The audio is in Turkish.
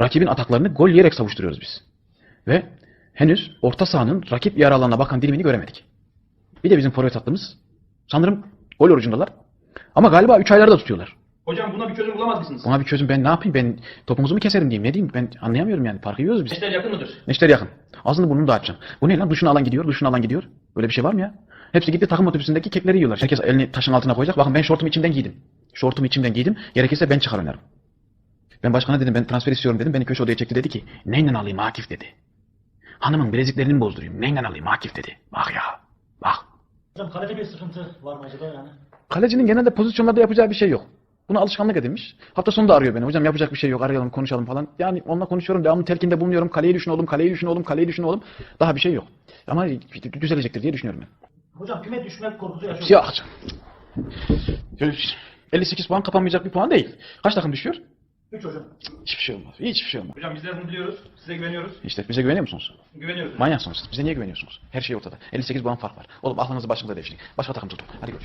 rakibin ataklarını gol yiyerek savuşturuyoruz biz. Ve henüz orta sahanın rakip yarı alanına bakan dilimini göremedik. Bir de bizim forvet hattımız sanırım gol orucundalar. Ama galiba 3 aylarda tutuyorlar. Hocam buna bir çözüm bulamaz mısınız? Buna bir çözüm ben ne yapayım? Ben topumuzu mu keserim diyeyim? Ne diyeyim? Ben anlayamıyorum yani. Farkı yiyoruz biz. Eşler yakın mıdır? Neşter yakın. Ağzını burnunu da açacağım. Bu ne lan? Duşunu alan gidiyor, duşunu alan gidiyor. Böyle bir şey var mı ya? Hepsi gitti takım otobüsündeki kekleri yiyorlar. Herkes elini taşın altına koyacak. Bakın ben şortumu içimden giydim. Şortumu içimden giydim. Gerekirse ben çıkar oynarım. Ben başkana dedim ben transfer istiyorum dedim. Beni köşe odaya çekti dedi ki neyle alayım Akif dedi. Hanımın bileziklerini mi bozdurayım? Neyle alayım Akif dedi. Bak ya. Bak. Hocam kalede bir sıkıntı var mı acaba yani? Kalecinin genelde pozisyonlarda yapacağı bir şey yok. Bunu alışkanlık edinmiş. Hafta sonu da arıyor beni. Hocam yapacak bir şey yok. Arayalım, konuşalım falan. Yani onunla konuşuyorum. Devamlı telkinde bulunuyorum. Kaleyi düşün oğlum, kaleyi düşün oğlum, kaleyi düşün oğlum. Daha bir şey yok. Ama düzelecektir diye düşünüyorum ben. Hocam küme düşmek korkusu yaşıyor. Yok hocam. 58 puan kapanmayacak bir puan değil. Kaç takım düşüyor? 3 hocam. Hiçbir şey olmaz. Hiçbir şey olmaz. Hocam bizler bunu biliyoruz. Size güveniyoruz. İşte bize güveniyor musunuz? Güveniyoruz. Manyaksınız. Bize niye güveniyorsunuz? Her şey ortada. 58 puan fark var. Oğlum aklınızı başınıza devşirin. Başka takım tutun. Hadi görüşürüz.